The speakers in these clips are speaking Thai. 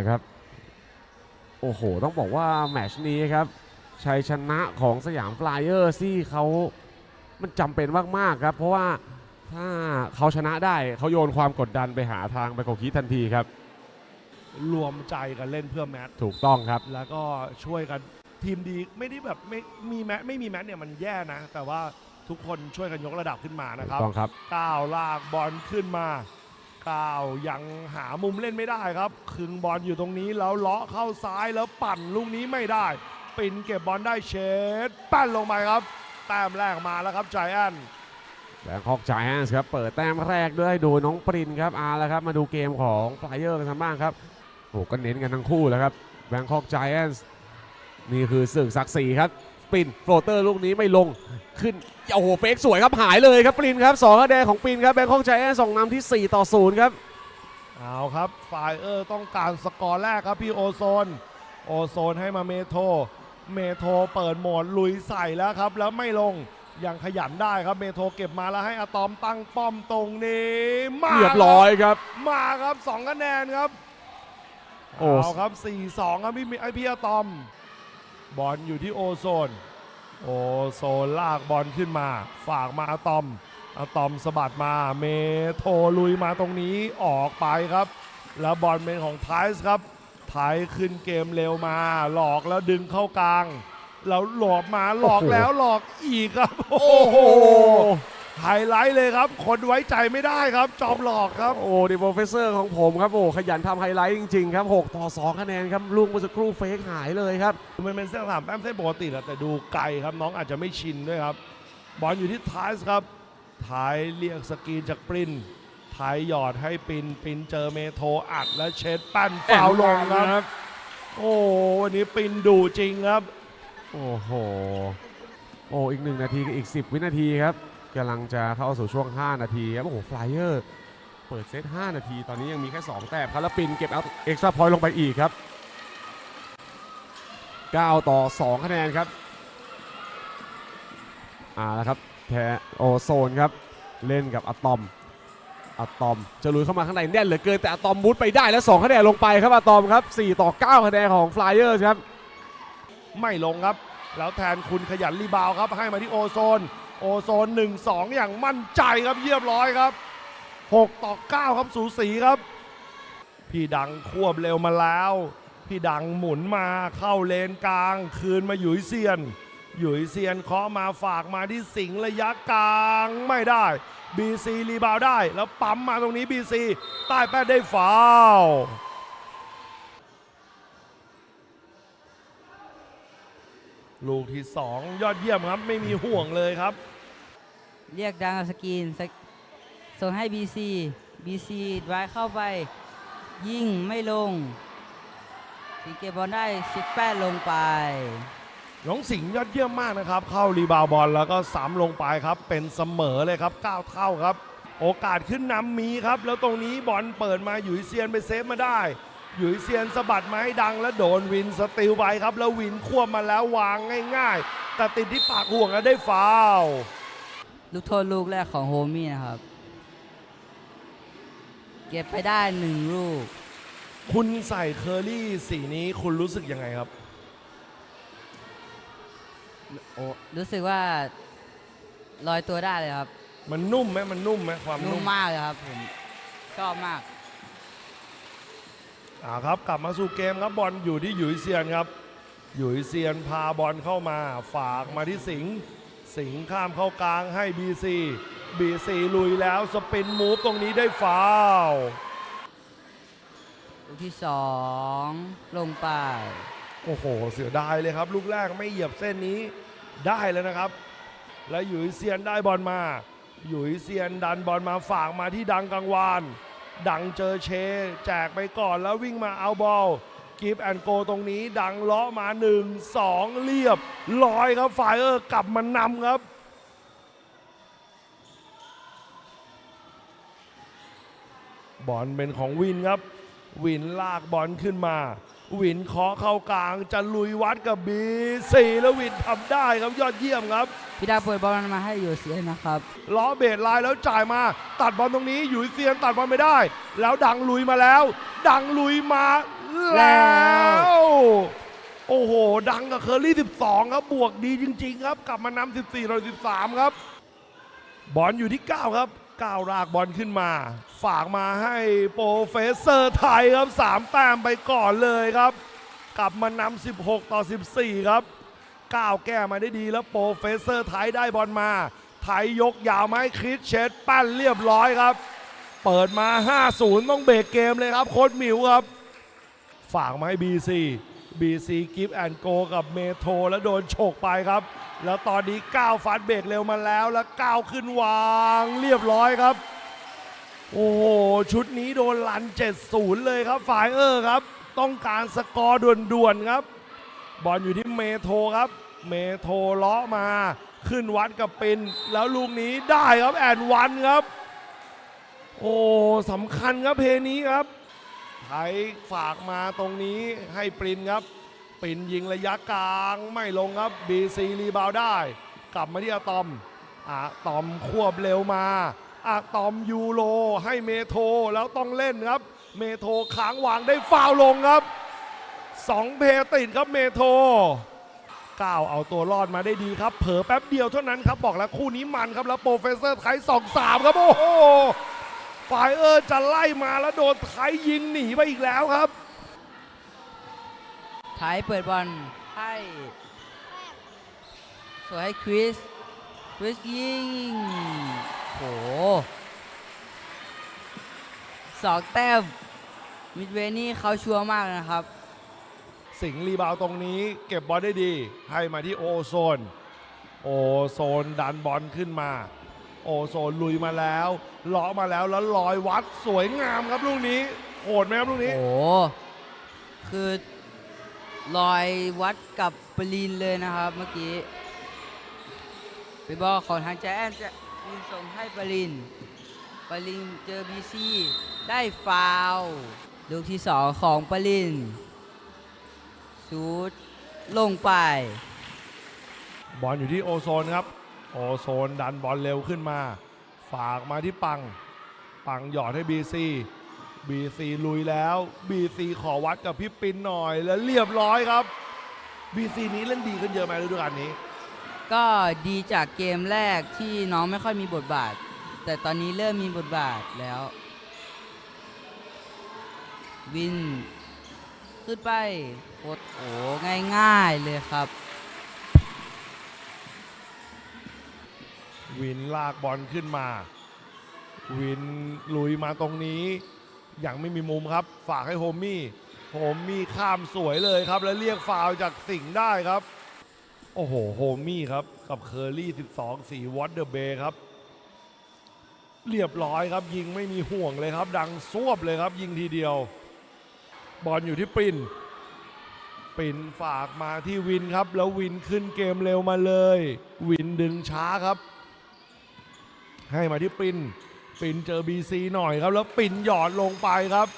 ละครับ โอ้โห ต้องบอกว่าแมตชนี้ครับ ชัยชนะของสยามฟลายเออร์ที่เขามันจำเป็นมากๆครับ เพราะว่าถ้าเขาชนะได้เขาโยนความกดดันไปหาทางไปโกคิทันทีครับ รวมใจกันเล่นเพื่อแมตช์ถูกต้องครับ แล้วก็ช่วยกันทีมดีไม่ได้แบบไม่มีแมตช์ไม่มีแมตช์เนี่ยมันแย่นะ แต่ว่าทุกคนช่วยกันยกระดับขึ้นมานะถูครักบต้องครับ ก้าวลากบอลขึ้นมา ก้าวยังหามุมเล่นไม่ได้ครับคึงบอลอยู่ตรงนี้แล้วเลาะเข้าซ้ายแล้วปั่นลูกนี้ไม่ได้ ปินเก็บบอลได้เชดปั้นลงไปครับ แต้มแรกมาแล้วครับใจแอนแบงคอกจแอนส์ครับเปิดแต้มแรกด้วยโดยน้องปรินครับอาและครับมาดูเกมของฟลายเออร์กันบ้างครับโอ้ก็เน้นกันทั้งคู่แล้วครับแบงคอกจแอนส์นี่คือศึกศักดิ์ศรีครับ ปรินโฟลเตอร์ลูกนี้ไม่ลงขึ้นโอ้โหเฟกสวยครับหายเลยครับปรินครับสองคะแนนของปรินครับแบงคอกจ i แอนส์ส่งนำที่ 4 ต่อ 0 ครับเอาครับไฟเออร์ต้องการสกอร์แรกครับพี่โอโซน โอโซนให้มาเมโทเมโทเปิดโหมดลุยใส่แล้วครับ แล้วไม่ลงยังขยันได้ครับเมโทเก็บมาแล้วให้อะตอมตั้งป้อมตรงนี้มาเรียบร้อยครับ มาครับ2คะแนนครับโอ้เอาครับ 4-2 ครับพี่ไอพี่อะตอม บอลอยู่ที่โอโซน โอโซนลากบอลขึ้นมา ฝากมาอะตอมอะตอมสะบัดมาเมโทลุยมาตรงนี้ออกไปครับ แล้วบอลเป็นของไทส์ครับไทส์ขึ้นเกมเร็วมา หลอกแล้วดึงเข้ากลาง แล้วหลอกมาหลอกแล้วหลอกอีกครับ โอ้โห ไฮไลท์เลยครับ คนไว้ใจไม่ได้ครับ จอมหลอกครับ โอ้ดิโปรเฟสเซอร์ของผมครับ โอ้ขยันทำไฮไลท์จริงๆครับ 6 ต่อ 2 คะแนนครับ ลูกเมื่อสักครู่เฟกหายเลยครับ มันเป็นเส้นสามแต้มเส้นปกติแหละแต่ดูไกลครับ น้องอาจจะไม่ชินด้วยครับ บอลอยู่ที่ท้ายครับท้ายเรียกสกรีนจากปรินท้ายหยอดให้ปินปินเจอเมโทอัดและเช็ดปั้นฟาวลงครับ โอ้วันนี้ปินดูจริงครับ โอ้โห โอ้อีกหนึ่งนาทีกับอีก 10 วินาทีครับ กำลังจะเข้าสู่ช่วง 5 นาทีครับโอ้โหฟลายเออร์เปิดเซต 5 นาที ตอนนี้ยังมีแค่ 2 แต้มครับแล้วปินเก็บเอาเอ็กซ์ตร้าพอยต์ลงไปอีกครับ 9 ต่อ 2 คะแนนครับอ่าแล้วครับแทโอโซนครับเล่นกับอะตอมอะตอมจะลุยเข้ามาข้างในแน่นเหลือเกิน แต่อะตอมมุดไปได้แล้ว 2 คะแนนลงไปครับอะตอมครับ 4 ต่อ 9 คะแนนของฟลายเออร์ครับ ไม่ลงครับ แล้วแทนคุณขยันรีบาวครับ ให้มาที่โอโซน โอโซน1-2 อย่างมั่นใจครับเยียบร้อยครับ 6 ต่อ 9 ครับสูสีครับ พี่ดังควบเร็วมาแล้ว พี่ดังหมุนมาเข้าเลนกลาง คืนมาหยุยเซียน หยุยเซียนเคาะมาฝากมาที่สิงระยะกลางไม่ได้ BC รีบาวได้ แล้วปั๊มมาตรงนี้ BC ใต้แป้นได้ฟาวล์ลูกที่ 2 ยอดเยี่ยมครับ ไม่มีห่วงเลยครับ เรียกดังสกรีนสกส่งให้ BC BC ดไว้เข้าไป ยิงไม่ลงสีเก็บบอลได้ 18 ลงไป น้องสิงห์ยอดเยี่ยมมากนะครับ เข้ารีบาวด์บอลแล้วก็สามลงไปครับ เป็นเสมอเลยครับ9เท่าครับ โอกาสขึ้นนำมีครับ แล้วตรงนี้บอลเปิดมาหยุยเซียนไปเซฟมาได้ หยุยเซียนสะบัดไม้ดังแล้วโดนวินสติลไปครับ แล้ววินควบมาแล้ววางง่าย ๆ แต่ติดที่ปากห่วงแล้วได้ฟาวล์ ลูกโทษลูกแรกของโฮมี่นะครับ เก็บไปได้หนึ่งลูก คุณใส่เคอรี่สีนี้คุณรู้สึกยังไงครับโอ้รู้สึกว่าลอยตัวได้เลยครับ มันนุ่มไหมมันนุ่มไหมความนุ่นุ่มมมากเลยครับผมชอบมาก อ่าครับ กลับมาสู่เกมครับบอลอยู่ที่หยุยเซียนครับหยุยเซียนพาบอลเข้ามา ฝากมาที่สิงห์ สิงห์ข้ามเข้ากลางให้ BC BC ลุยแล้วสปินมูฟตรงนี้ได้ฟาวล์ลูกที่สองลงไป โอ้โห เสียดายเลยครับ ลูกแรกไม่เหยียบเส้นนี้ได้แล้วนะครับ แล้วหยุยเซียนได้บอลมาหยุยเซียนดันบอลมาฝากมาที่ดังกังวาน ดังเจอเช แจกไปก่อนแล้ววิ่งมาเอาบอล กิฟแอนโกตรงนี้ดังเลาะมา 1 2 เรียบลอยครับฝ่ายเออร์กลับมานำครับ บอลเป็นของวินครับ วินลากบอลขึ้นมา วินเคาะเข้ากลางจะลุยวัดกับบีซีแล้ววินทำได้ครับยอดเยี่ยมครับ พี่ดาเปิดบอลมาให้อยู่เสียนะครับล้อเบรดไลน์แล้วจ่ายมา ตัดบอลตรงนี้หยุยเซียนตัดบอลไม่ได้ แล้วดังลุยมาแล้ว ดังลุยมา แล้ว โอ้โห ดังกับเคอรี่ 12 ครับ บวกดีจริง ๆ ครับ กลับมานำ14ต่อ13 ครับ บอลอยู่ที่ 9 ครับ 9 รากบอลขึ้นมา ฝากมาให้โปรเฟสเซอร์ไทยครับ 3 แต้มไปก่อนเลยครับ กลับมานำ16 ต่อ 14 ครับ 9 แก้มาได้ดีแล้วโปรเฟสเซอร์ไทยได้บอลมา ไทยยกยาวมาให้คริสเชดปั้นเรียบร้อยครับ เปิดมา 5-0 ต้องเบรกเกมเลยครับ โค้ดหมิวครับ ฝากมาให้ BC BC กิฟแอนโกกับเมโทแล้วโดนโฉกไปครับ แล้วตอนนี้ก้าวฟัดเบรกเร็วมาแล้วแล้วก้าวขึ้นวางเรียบร้อยครับ โอ้โห ชุดนี้โดนลัน 7-0 เลยครับฝ่ายเออร์ครับ ต้องการสกอร์ด่วนๆครับ บอลอยู่ที่เมโทครับ เมโทเลาะมาขึ้นวัดกับปินแล้วลูกนี้ได้ครับแอนวันครับ โอ้สำคัญครับเพลงนี้ครับ ไทยฝากมาตรงนี้ให้ปรินครับปรินยิงระยะกลางไม่ลงครับ BC รีบาวได้ กลับมาที่อะตอมอะตอมควบเร็วมาอะตอมยูโรให้เมโทแล้วต้องเล่นครับ เมโทค้างวางได้ฟาวล์ลงครับสองเพติดครับเมโทก้าวเอาตัวรอดมาได้ดีครับ เผลอแป๊บเดียวเท่านั้นครับ บอกแล้วคู่นี้มันครับแล้วโปรเฟสเซอร์ไทยสองสามครับ โอ้โห ฝ่ายเออร์จะไล่มาแล้วโดนไทยยิงหนีไปอีกแล้วครับ ไทยเปิดบอลให้สวยให้คริส คริสยิง โหสองแต้ม มิดเวย์นี่เขาชัวร์มากนะครับ สิงห์รีบาวด์ตรงนี้เก็บบอลได้ดี ให้มาที่โอโซน โอโซนดันบอลขึ้นมา โอโซนลุยมาแล้วเลาะมาแล้วแล้วลอยวัดสวยงามครับลูกนี้โหดไหมครับลูกนี้โอ้โหคือลอยวัดกับปรีนเลยนะครับเมื่อกี้เป็นบอลของทางแจแอนจะยิงส่งให้ปรินปรินเจอบีซีได้ฟาวล์ลูกที่สองของปรินชูดลงไป บอลอยู่ที่โอโซนครับ โอโซนดันบอลเร็วขึ้นมา ฝากมาที่ปัง ปังหยอดให้ BC BC ลุยแล้ว BC ขอวัดกับพี่ปินหน่อยแล้วเรียบร้อยครับ BC นี้เล่นดีขึ้นเยอะไหมฤดูกาลนี้ ก็ดีจากเกมแรกที่น้องไม่ค่อยมีบทบาท แต่ตอนนี้เริ่มมีบทบาทแล้ว วิน ขึ้นไปโคตรโอ้ง่ายๆเลยครับ วินลากบอลขึ้นมา วินลุยมาตรงนี้ ยังไม่มีมุมครับ ฝากให้โฮมมี่โฮมมี่ข้ามสวยเลยครับ แล้วเรียกฟาวจากสิงห์ได้ครับ โอ้โหโฮมมี่ครับ กับเคอรี่ 12สีวอตเดอร์เบย์ครับ เรียบร้อยครับ ยิงไม่มีห่วงเลยครับ ดังซวบเลยครับ ยิงทีเดียว บอลอยู่ที่ปรินปรินฝากมาที่วินครับ แล้ววินขึ้นเกมเร็วมาเลย วินดึงช้าครับ ให้มาที่ปินปินเจอ BC หน่อยครับแล้วปินหยอดลงไปครับ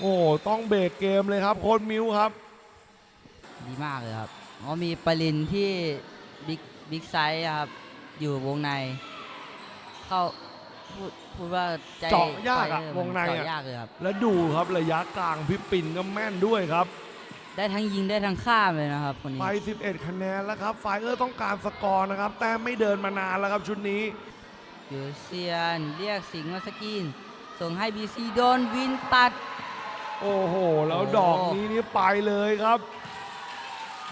โอ้ต้องเบรกเกมเลยครับโค้ดมิวครับ ดีมากเลยครับอ๋อมีปรินที่บิ๊กบิ๊กไซส์ครับ อยู่วงใน เข้าพูดพูดว่าใจเจาะยากอะไฟเอร์วงในอะ เจาะยากเลยครับ แล้วดูครับระยะกลางพี่ปินก็แม่นด้วยครับ ได้ทั้งยิงได้ทั้งข้ามเลยนะครับคนนี้ ไป 11 คะแนนแล้วครับ ไฟเออร์ต้องการสกอร์นะครับ แต่ไม่เดินมานานแล้วครับชุดนี้ ยูเซียนเรียกสิงห์มาสกิน ส่งให้บีซีโดนวินตัด โอ้โห แล้วโอ้ดอกนี้นี่ไปเลยครับ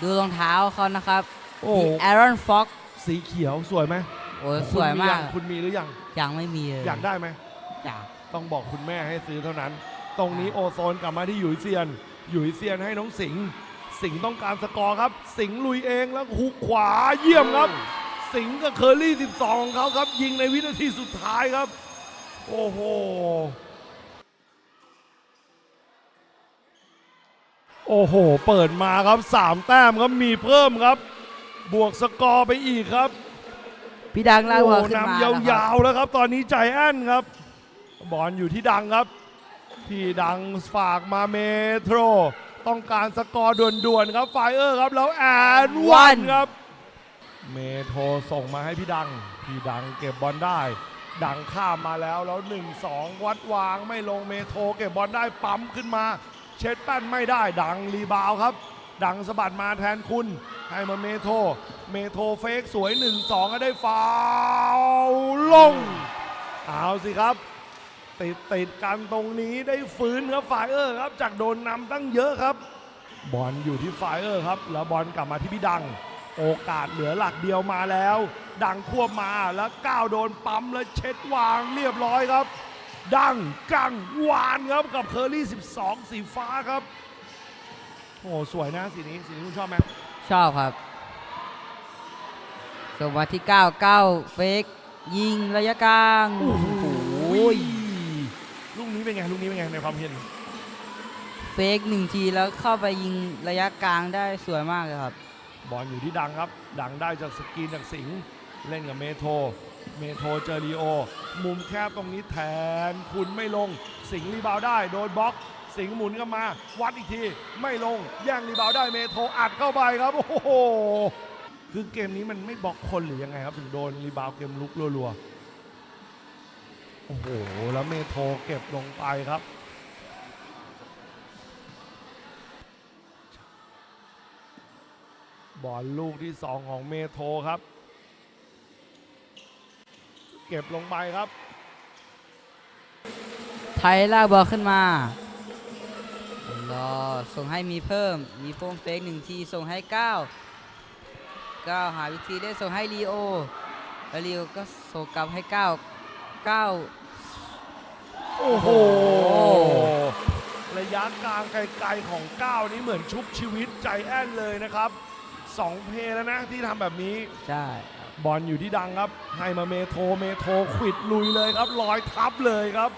ดูรองเท้าเขานะครับโอ้แอรอนฟ็อกสีเขียวสวยไหมโอ้สวยมาก คุณมีหรือยัง ยังไม่มีเลยอยากได้ไหมอยากต้องบอกคุณแม่ให้ซื้อเท่านั้น ตรงนี้โอโซนกลับมาที่หยุยเซียนหยุยเซียนให้น้องสิงห์สิงห์ต้องการสกอร์ครับ สิงห์ลุยเองแล้วหุกขวาเยี่ยมครับ สิงห์กับเคอรี่ 12 ของเขาครับ ยิงในวินาทีสุดท้ายครับ โอ้โห โอ้โห เปิดมาครับ 3 แต้มครับ มีเพิ่มครับ บวกสกอร์ไปอีกครับ พี่ดังลากโอ้บอลโหขึ้นมานำนะครับยาวๆแล้วครับ ตอนนี้ใจแอนครับ บอลอยู่ที่ดังครับ พี่ดังฝากมาเมโทร ต้องการสกอร์ด่วนๆครับไฟเออร์ครับ แล้วแอนวันครับ เมโทรส่งมาให้พี่ดัง พี่ดังเก็บบอลได้ ดังข้ามมาแล้วแล้ว 1-2 วัดวางไม่ลงเมโทรเก็บบอลได้ปั๊มขึ้นมา เช็ดแป้นไม่ได้ดังรีบาวครับ ดังสะบัดมาแทนคุณ ให้มาเมโท เมโทเฟกสวย 1-2 ก็ได้ฟาวล์ลงเอาสิครับ ติดติดกันตรงนี้ได้ฟื้นครับไฟเออร์ครับ จากโดนนำตั้งเยอะครับ บอลอยู่ที่ไฟเออร์ครับ แล้วบอลกลับมาที่พี่ดัง โอกาสเหลือหลักเดียวมาแล้ว ดังควบมาแล้วก้าวโดนปั๊มแล้วเช็ดวางเรียบร้อยครับ ดังกังวานครับกับเคอรี่ 12 สีฟ้าครับ โอ้โหสวยนะสีนี้สีนี้คุณชอบไหมชอบครับส่งมาที่ 9 9 เฟกยิงระยะกลางโอ้โหโอ้ยลูกนี้เป็นไงลูกนี้เป็นไงในความเห็น เฟกหนึ่งทีแล้วเข้าไปยิงระยะกลางได้สวยมากเลยครับ บอลอยู่ที่ดังครับ ดังได้จากสกีนจากสิงห์เล่นกับเมโทรเมโทรเจอรีโอ มุมแคบตรงนี้แทนคุณไม่ลง สิงห์รีบาวได้โดนบล็อก สิงห์หมุนเข้ามา วัดอีกทีไม่ลงแย่งรีบาวได้เมโทรอัดเข้าไปครับโอ้โหคือเกมนี้มันไม่บล็อกคนหรือยังไงครับ ถึงโดนรีบาวเกมลุกรัวๆโอ้โหแล้วเมโทรเก็บลงไปครับ บอลลูกที่ 2 ของเมโทรครับ เก็บลงไปครับ ไทยลากบอลขึ้นมารอส่งให้มีเพิ่ม มีโฟมเฟกหนึ่งทีส่งให้9 9หาวิธีได้ส่งให้ลีโอแล้วลีโอก็ส่งกลับให้9 9โอ้โหโอ้ระยะกลางไกลๆของก้าวนี้เหมือนชุบชีวิตใจแอนเลยนะครับ สองเพลย์แล้วนะที่ทำแบบนี้ ใช่บอลอยู่ที่ดังครับ ให้มาเมโทรเมโทรขวิดลุยเลยครับลอยทับเลยครับ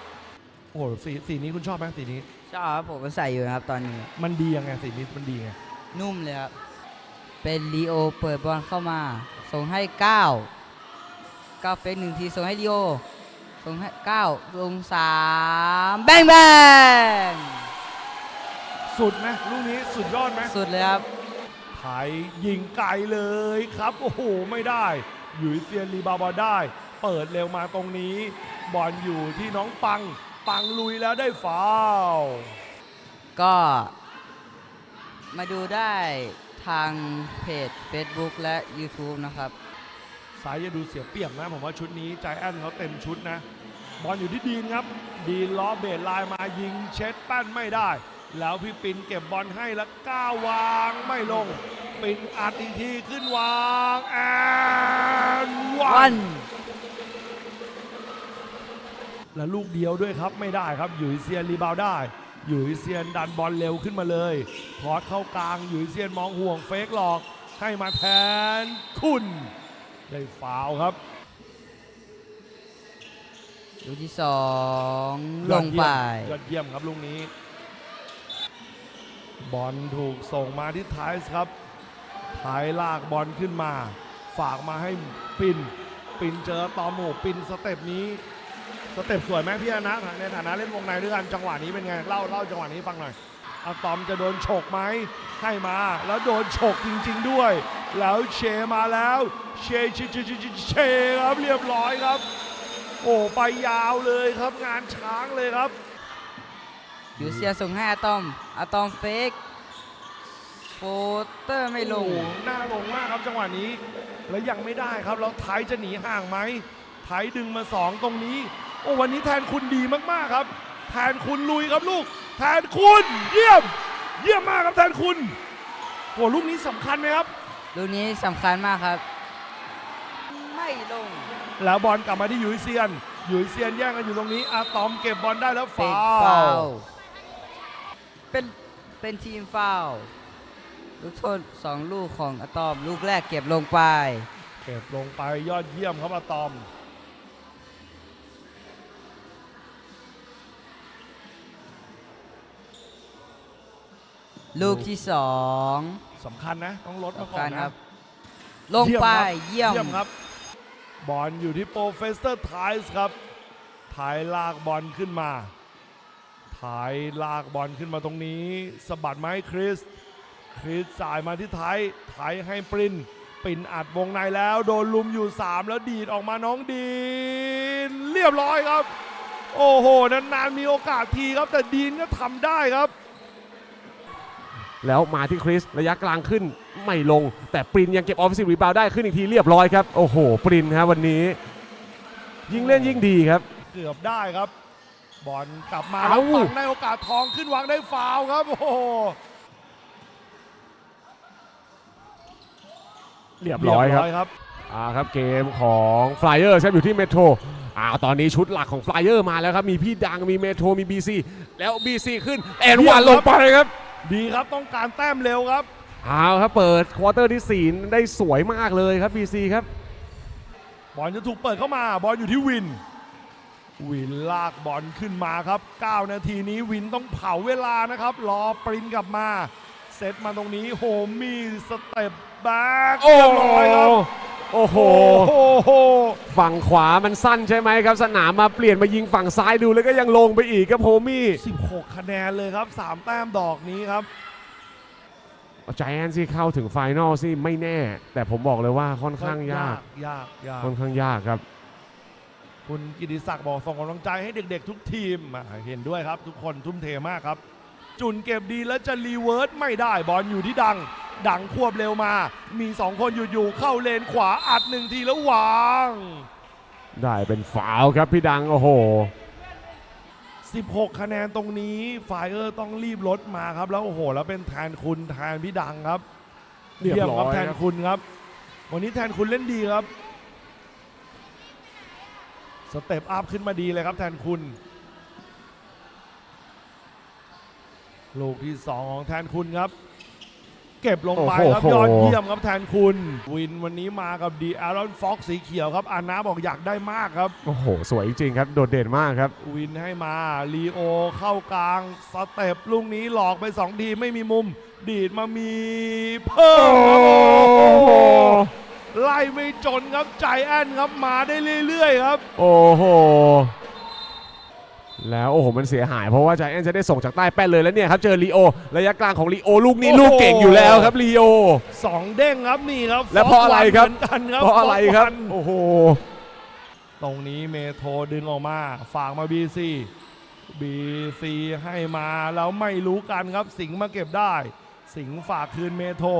โอ้โหสีสีนี้คุณชอบไหมสีนี้ ชอบครับผมก็ใส่อยู่นะครับตอนนี้ มันดียังไงสีนี้มันดีไงนุ่มเลยครับ เป็นลีโอเปิดบอลเข้ามา ส่งให้9 9เฟกหนึ่งทีส่งให้ลีโอ ส่งให้9ลง3แบงแบงสุดไหมลูกนี้สุดยอดไหมสุดเลยครับ ไถยิงไกลเลยครับ โอ้โห ไม่ได้หยุยเซียนรีบาวด์บอลได้ เปิดเร็วมาตรงนี้ บอลอยู่ที่น้องปัง ปังลุยแล้วได้ฟาวล์ก็มาดูได้ทางเพจ Facebook และ YouTube นะครับ สายจะดูเสียเปรียบนะ ผมว่าชุดนี้ใจแอนเขาเต็มชุดนะ บอลอยู่ที่ดีนครับ ดีนล้อเบรดไลน์มายิงเช็ดแป้นไม่ได้ แล้วพี่ปินเก็บบอลให้แล้วก้าววางไม่ลง ปินอัดอีกทีขึ้นวางแอนวัวันน และลูกเดียวด้วยครับไม่ได้ครับหยุยเซียนรีบาวด์ได้หยุยเซียนดันบอลเร็วขึ้นมาเลยคอร์สเข้ากลางหยุยเซียนมองห่วงเฟกหลอก ให้มาแทนคุณได้ฟาวล์ครับ ลูกที่2ลงไป ยอดเยี่ยมครับลูกนี้ บอลถูกส่งมาที่ท้ายครับท้ายลากบอลขึ้นมา ฝากมาให้ปิน ปินเจอตอมโหปินสเต็ปนี้ สเต็ปสวยไหมพี่อนะในฐานะเล่นวงในด้วยกันจังหวะนี้เป็นไงเล่าเล่าจังหวะนี้ฟังหน่อยอะตอมจะโดนฉกไหมให้มา แล้วโดนฉกจริง ๆด้วย แล้วเชมาแล้วเชเชเชเชเชเชครับเรียบร้อยครับ โอ้ไปยาวเลยครับงานช้างเลยครับ ยูเซียส่งให้อะตอมอะตอมเฟกโฟเตอร์ไม่ลง โอ้โหน่าลงมากครับจังหวะนี้ แล้วยังไม่ได้ครับ แล้วไทยจะหนีห่างไหม ไทยดึงมา2ตรงนี้ โอ้วันนี้แทนคุณดีมากๆครับ แทนคุณลุยครับลูก แทนคุณ เยี่ยม เยี่ยมมากครับแทนคุณโอ้ลูกนี้สำคัญไหมครับ ลูกนี้สำคัญมากครับ ไม่ลง แล้วบอลกลับมาที่หยุยเซียนหยุยเซียนแย่งกันอยู่ตรงนี้อาตอมเก็บบอลได้แล้วเป็นฟาฟาวล์ล์ เป็น เป็นทีมฟาวล์ลูกโทษสองลูกของอะตอม ลูกแรกเก็บลงไป เก็บลงไปยอดเยี่ยมครับอาตอม ลูกที่สองสำคัญนะ ต้องลดมาสำก่อคันญนะครับลงไปเยี่เยี่ยยมมครับ บอลอยู่ที่โปรเฟสเตอร์ไทส์ครับไทยลากบอลขึ้นมา ไทยลากบอลขึ้นมาตรงนี้สะบัดมาให้คริส คริสจ่ายมาที่ไทยไทยให้ปรินปินอัดวงในแล้ว โดนลุมอยู่ 3 แล้วดีดออกมาน้องดีนเรียบร้อยครับ โอ้โหนานๆมีโอกาสทีครับ แต่ดีนก็ทำได้ครับ แล้วมาที่คริสระยะกลางขึ้นไม่ลง แต่ปรินยังเก็บออฟฟิศรีบาวได้ขึ้นอีกทีเรียบร้อยครับ โอ้โห ปรินครับวันนี้ ยิ่งเล่นยิ่งดีครับ เกือบได้ครับ บอลกลับมาเอ้าแล้วปังได้โอกาสทองขึ้นวางได้ฟาวล์ครับโอ้โหเรียบร้อยครับครับอ่าครับเกมของฟลายเออร์ครับอยู่ที่เมโทรอ่าตอนนี้ชุดหลักของฟลายเออร์มาแล้วครับ มีพี่ดังมีเมโทรมี BC แล้ว BC ขึ้นแอนวันลงไปครับ ดีครับต้องการแต้มเร็วครับเอาครับเปิดควอเตอร์ที่ 4 ได้สวยมากเลยครับ BC ครับ บอลจะถูกเปิดเข้ามาบอลอยู่ที่วิน วินลากบอลขึ้นมาครับ 9 นาทีนี้วินต้องเผาเวลานะครับ รอปรินกลับมา เซตมาตรงนี้โฮมี่สเต็ปแบ็กโอ้เรียบร้อยครับโอ้โหโอ้โห ฝั่งขวามันสั้นใช่ไหมครับ สนามมาเปลี่ยนมายิงฝั่งซ้ายดูแล้วก็ยังลงไปอีกครับโฮมี่ 16 คะแนนเลยครับ 3 แต้มดอกนี้ครับใจแอนซี่เข้าถึงไฟนอลซี่ไม่แน่ แต่ผมบอกเลยว่าค่อนข้างยากยากยากค่อนข้างยากครับ คุณกิติศักดิ์บอกส่งกำลังใจให้เด็กๆ ทุกทีมอะเห็นด้วยครับ ทุกคนทุ่มเทมากครับ จุนเก็บดีแล้วจะรีเวิร์สไม่ได้บอลอยู่ที่ดัง ดังควบเร็วมา มี 2 คนอยู่ๆเข้าเลนขวาอัดหนึ่งทีแล้ววาง ได้เป็นฟาวล์ครับพี่ดังโอ้โห 16 คะแนนตรงนี้ไฟเออร์ต้องรีบลดมาครับ แล้วโอ้โห แล้วเป็นแทนคุณแทนพี่ดังครับเรียบร้อยมครับแทนครับคุณครับ วันนี้แทนคุณเล่นดีครับ สเต็ปอัพขึ้นมาดีเลยครับแทนคุณ ลูกที่ 2 ของแทนคุณครับ เก็บลงไปครับ โอ้โห ยอดเยี่ยมครับแทนคุณ วินวันนี้มากับดีอารอนฟ็อกสีเขียวครับอานาบอกอยากได้มากครับ โอ้โห สวยจริงๆครับ โดดเด่นมากครับ วินให้มาลีโอเข้ากลางสเต็ปลูกนี้หลอกไป2ทีไม่มีมุม ดีดมามีเพิ่มครับโอ้โห ไล่ไม่จนครับใจแอนครับมาได้เรื่อยๆครับ โอ้โห แล้วโอ้โหมันเสียหายเพราะว่าใจแอนจะได้ส่งจากใต้แป้นเลยแล้วเนี่ยครับเจอลีโอระยะกลางของลีโอลูกนี้โอ้โห ลูกเก่งอยู่แล้วครับลีโอ สองเด้งครับนี่ครับแล้วเพราะอะไรครับ เหมือนกันครับเพราะอะไรครับ ฟกวันโอ้โห ตรงนี้เมโทรดึงออกมา ฝากมา BC BC ให้มาแล้วไม่รู้กันครับสิงห์มาเก็บได้ สิงห์ฝากคืนเมโทร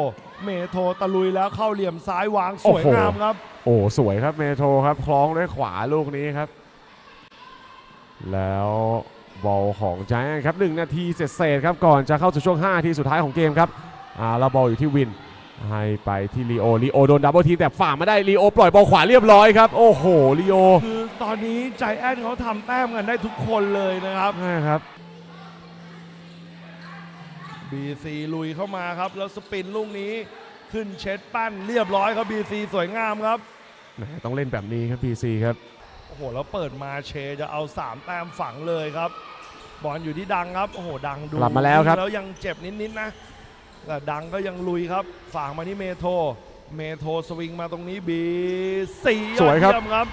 เมโทรตะลุยแล้วเข้าเหลี่ยมซ้ายวางสวยโอ้โหงามครับ โอ้สวยครับเมโทรครับคล้องด้วยขวาลูกนี้ครับ แล้วบอลของจ i แอนครับหนึ่งนาทีเศษๆครับก่อนจะเข้าสู่ช่วง5นาทีสุดท้ายของเกมครับอ่าแล้วบอลอยู่ที่วินให้ไปที่ลีโอลีโอโดนดับเบิลทีแต่ฝ่ามาได้ลีโอปล่อยบอลขวาเรียบร้อยครับ โอ้โหลีโอคือตอนนี้ใจแอนเขาทำแต้มกันได้ทุกคนเลยนะครับใช่ครับ BC ลุยเข้ามาครับ แล้วสปินลูกนี้ขึ้นเช็ดปั้นเรียบร้อยครับ BC สวยงามครับแหมต้องเล่นแบบนี้ครับ PC ครับ โอ้โห แล้วเปิดมาเชจะเอา 3 แต้มฝังเลยครับบอลอยู่ที่ดังครับ โอ้โห ดังดูกลับมาแล้วครับ แล้วยังเจ็บนิดๆนะแต่ดังก็ยังลุยครับ ฝากมาที่เมโทรเมโทรสวิงมาตรงนี้บีสี่สวยครับเยี่ยมครับ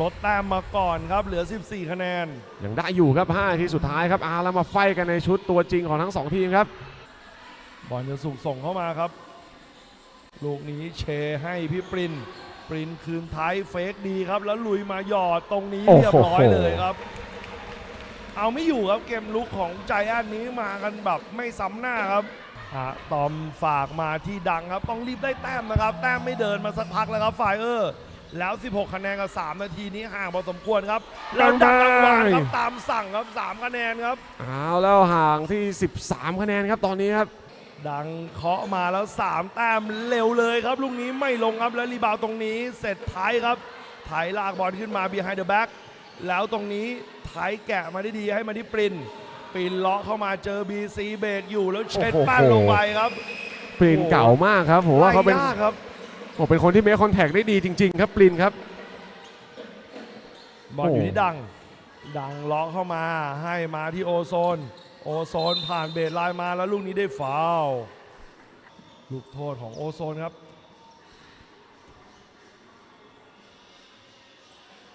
ลดแต้มมาก่อนครับ เหลือ 14 คะแนน ยังได้อยู่ครับ5นาทีสุดท้ายครับอาแล้วมาไฟกันในชุดตัวจริงของทั้ง 2 ทีมครับ บอลจะสุกส่งเข้ามาครับ ลูกนี้เชให้พี่ปริน ปรินคืนท้ายเฟกดีครับ แล้วลุยมาหยอดตรงนี้โอ้โหเรียบร้อยเลยครับ เอาไม่อยู่ครับเกมลุกของใจแอนนี้มากันแบบไม่ซ้ำหน้าครับอะตอมฝากมาที่ดังครับ ต้องรีบได้แต้มนะครับ แต้มไม่เดินมาสักพักแล้วครับไฟเออร์ แล้ว 16 คะแนนกับ 3 นาทีนี้ห่างพอสมควรครับแล้วดังรางวัลครับตามสั่งครับ 3 คะแนนครับเอาแล้วห่างที่ 13 คะแนนครับตอนนี้ครับ ดังเคาะมาแล้ว 3 แต้มเร็วเลยครับลูกนี้ไม่ลงครับแล้วรีบาวด์ตรงนี้เสร็จท้ายครับไถลากบอลขึ้นมา behind the back แล้วตรงนี้ไถแกะมาได้ดีให้มาที่ปรินปรินเลาะเข้ามาเจอ BC เบรกอยู่แล้วเช็ดโอ้โหป้านลงไปครับปรินเก่ามากครับผมว่าเขาเป็นไม่ยกครับ ผมเป็นคนที่เมคคอนแทคได้ดีจริง ๆ ครับปรินครับ บอลอยู่โอ้ที่ดัง ดังเลาะเข้ามาให้มาที่โอโซน โอโซนผ่านเบรไลน์มาแล้วลูกนี้ได้ฟาวล์ลูกโทษของโอโซนครับ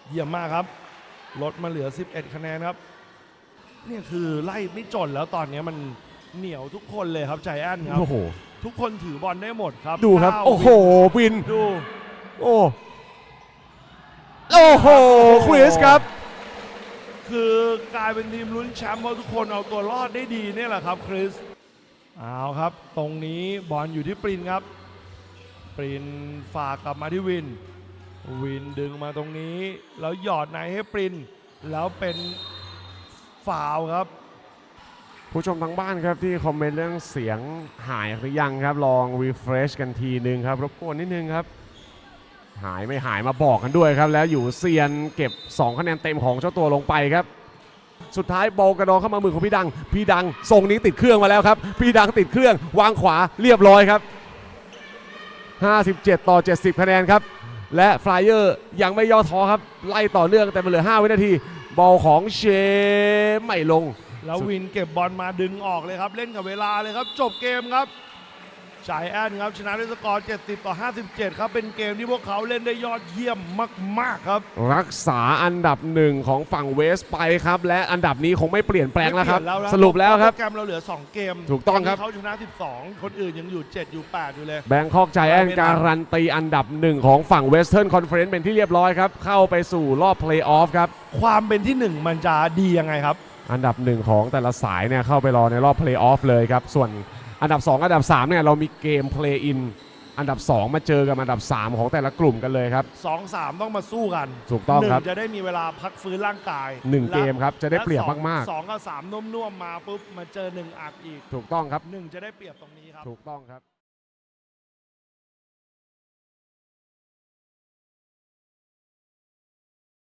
เยี่ยมมากครับ ลดมาเหลือ 11 คะแนนครับเนี่ยคือไล่ไม่จนแล้วตอนนี้มันเหนียวทุกคนเลยครับใจแอนครับโอ้โหทุกคนถือบอลได้หมดครับดูครับก้าวโอ้โหวิน ดูโอ้ โอ้โหคริสครับ คือกลายเป็นทีมลุ้นแชมป์เพราะทุกคนเอาตัวรอดได้ดีเนี่ยแหละครับคริสเอาครับ ตรงนี้บอลอยู่ที่ปรินครับ ปรินฝากกลับมาที่วิน วินดึงมาตรงนี้ แล้วหยอดในให้ปริน แล้วเป็นฟาวล์ครับ ผู้ชมทางบ้านครับที่คอมเมนต์เรื่องเสียงหายหรือยังครับลอง refresh กันทีนึงครับรบกวนนิดนึงครับหายไม่หายมาบอกกันด้วยครับ แล้วอยู่เซียนเก็บ 2 คะแนนเต็มของเจ้าตัวลงไปครับ สุดท้ายบอลกระดองเข้ามามือของพี่ดัง พี่ดังทรงนี้ติดเครื่องมาแล้วครับ พี่ดังติดเครื่อง วางขวาเรียบร้อยครับ 57 ต่อ 70 คะแนนครับ และฟลายเออร์ยังไม่ย่อท้อครับ ไล่ต่อเนื่องแต่มันเหลือ 5 วินาที บอลของเชไม่ลง แล้ววินเก็บบอลมาดึงออกเลยครับ เล่นกับเวลาเลยครับ จบเกมครับชายแอนครับ ชนะด้วยสกอร์ 70 ต่อ 57 ครับ เป็นเกมที่พวกเขาเล่นได้ยอดเยี่ยมมาก ๆ ครับ รักษาอันดับหนึ่งของฝั่งเวสไปครับ และอันดับนี้คงไม่เปลี่ยนแปลงแล้วครับไม่เปลี่ยนนะสรุปแล้วครับโปรแกรมเราเหลือ 2 เกม ถูกต้องครับนนี้เขาชนะ 12 คนอื่นยังอยู่ 7 อยู่ 8 อยู่เลย แบงคอกใจแอนการันตีอันดับหนึ่งของฝั่งเวสเทิร์นคอนเฟอเรนซ์เป็นที่เรียบร้อยครับเข้าไปสู่รอบเพลย์ออฟครับความเป็นที่ 1 มันจะดียังไงครับ อันดับหนึ่งของแต่ละสายเนี่ยเข้าไปรอในรอบเพลย์ออฟเลยครับ ส่วนอันดับ 2 อันดับ3เนี่ยเรามีเกมเพลย์อินอันดับ 2 มาเจอกับอันดับ 3 ของแต่ละกลุ่มกันเลยครับ2 3ต้องมาสู้กันถูกต้องครับหนึ่จะได้มีเวลาพักฟื้นร่างกายหนึ่งและเกมครับจะได้เปรียบและสองมากสองกับสามนุ่มๆมาปุ๊บมาเจอหนึ่งอัดอีกๆถูกต้องครับหนึ่งจะได้เปรียบตรงนี้ครับ ถูกต้องครับ